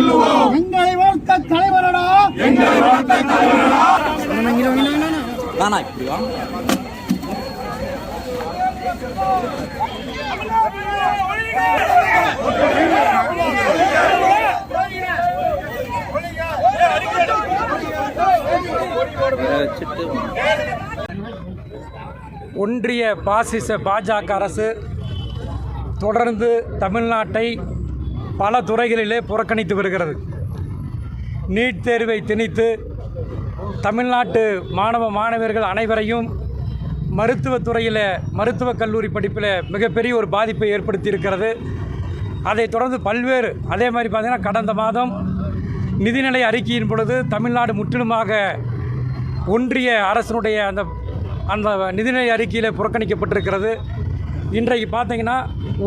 வெல்லுவோம் எங்களை வாழ்த்த தலைவரடா. எங்களை வாழ்த்த தலைவரடா. நானா ஒன்றிய பாசிச பாஜக அரசு தொடர்ந்து தமிழ்நாட்டை பல துறைகளிலே புறக்கணித்து வருகிறது. நீட் தேர்வை திணித்து தமிழ்நாட்டு மாணவ மாணவர்கள் அனைவரையும் மருத்துவத்துறையில் மருத்துவக் கல்லூரி படிப்பில் மிகப்பெரிய ஒரு பாதிப்பை ஏற்படுத்தியிருக்கிறது. அதை அதைத் தொடர்ந்து பல்வேறு அதே மாதிரி பார்த்திங்கன்னா கடந்த மாதம் நிதிநிலை அறிக்கையின் பொழுது தமிழ்நாடு முற்றிலுமாக ஒன்றிய அரசினுடைய அந்த அந்த நிதிநிலை அறிக்கையில் புறக்கணிக்கப்பட்டிருக்கிறது. இன்றைக்கு பார்த்தீங்கன்னா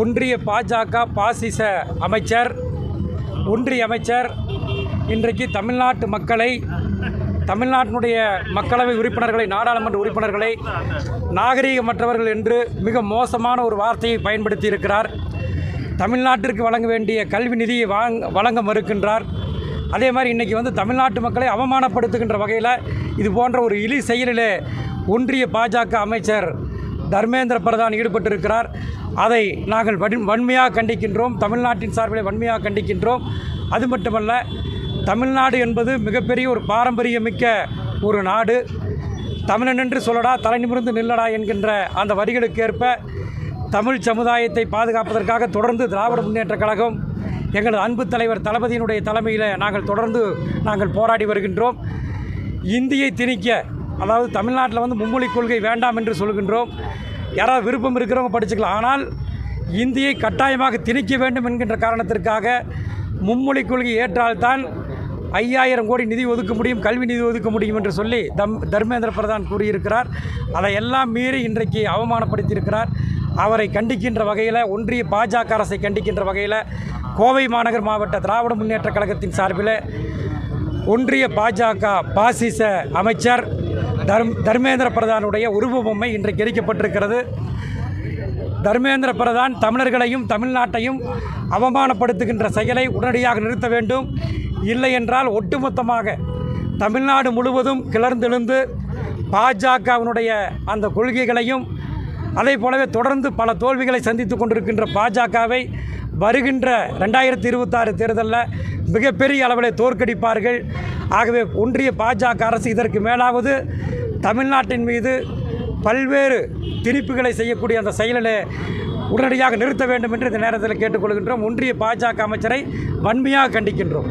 ஒன்றிய பாஜக பாசிச அமைச்சர் ஒன்றிய அமைச்சர் இன்றைக்கு தமிழ்நாட்டு மக்களை தமிழ்நாட்டினுடைய மக்களவை உறுப்பினர்களை நாடாளுமன்ற உறுப்பினர்களை நாகரீகமற்றவர்கள் என்று மிக மோசமான ஒரு வார்த்தையை பயன்படுத்தி இருக்கிறார். தமிழ்நாட்டிற்கு வழங்க வேண்டிய கல்வி நிதியை வாங் வழங்க மறுக்கின்றார். அதே மாதிரி இன்றைக்கி வந்து தமிழ்நாட்டு மக்களை அவமானப்படுத்துகின்ற வகையில் இது போன்ற ஒரு இழி செயலிலே ஒன்றிய பாஜக அமைச்சர் தர்மேந்திர பிரதான் ஈடுபட்டிருக்கிறார். அதை நாங்கள் வன் வன்மையாக கண்டிக்கின்றோம். தமிழ்நாட்டின் சார்பில் வன்மையாக கண்டிக்கின்றோம். அது மட்டுமல்ல தமிழ்நாடு என்பது மிகப்பெரிய ஒரு பாரம்பரியமிக்க ஒரு நாடு. தமிழன் என்று சொல்லடா தலை நிமிர்ந்து நில்லடா என்கின்ற அந்த வரிகளுக்கேற்ப தமிழ் சமுதாயத்தை பாதுகாப்பதற்காக தொடர்ந்து திராவிட முன்னேற்றக் கழகம் எங்களது அன்பு தலைவர் தளபதியினுடைய தலைமையில் நாங்கள் தொடர்ந்து நாங்கள் போராடி வருகின்றோம். இந்தியை திணிக்க அதாவது தமிழ்நாட்டில் வந்து மும்மொழி கொள்கை வேண்டாம் என்று சொல்கின்றோம். யாராவது விருப்பம் இருக்கிறவங்க படிச்சுக்கலாம். ஆனால் இந்தியை கட்டாயமாக திணிக்க வேண்டும் என்கின்ற காரணத்திற்காக மும்மொழி கொள்கை ஏற்றால்தான் ஐயாயிரம் கோடி நிதி ஒதுக்க முடியும் கல்வி நிதி ஒதுக்க முடியும் என்று சொல்லி தம் தர்மேந்திர பிரதான் கூறியிருக்கிறார். அதை எல்லாம் மீறி இன்றைக்கு அவமானப்படுத்தியிருக்கிறார். அவரை கண்டிக்கின்ற வகையில் ஒன்றிய பாஜக அரசை கண்டிக்கின்ற வகையில் கோவை மாநகர் மாவட்ட திராவிட முன்னேற்றக் கழகத்தின் சார்பில் ஒன்றிய பாஜக பாசிச அமைச்சர் தர்ம் தர்மேந்திர பிரதானுடைய உருவ பொம்மை இன்றைக்கு எரிக்கப்பட்டிருக்கிறது. தர்மேந்திர பிரதான் தமிழர்களையும் தமிழ்நாட்டையும் அவமானப்படுத்துகின்ற செயலை உடனடியாக நிறுத்த வேண்டும். இல்லை என்றால் ஒட்டுமொத்தமாக தமிழ்நாடு முழுவதும் கிளர்ந்தெழுந்து பாஜகவினுடைய அந்த கொள்கைகளையும் அதே போலவே தொடர்ந்து பல தோல்விகளை சந்தித்து கொண்டிருக்கின்ற பாஜகவை வருகின்ற ரெண்டாயிரத்தி இருபத்தாறு தேர்தலில் மிகப்பெரிய அளவில் தோற்கடிப்பார்கள். ஆகவே ஒன்றிய பாஜக அரசு இதற்கு மேலாவது தமிழ்நாட்டின் மீது பல்வேறு திணிப்புகளை செய்யக்கூடிய அந்த செயலில் உடனடியாக நிறுத்த வேண்டும் என்று இந்த நேரத்தில் கேட்டுக்கொள்கின்றோம். ஒன்றிய பாஜக அமைச்சரை வன்மையாக கண்டிக்கின்றோம்.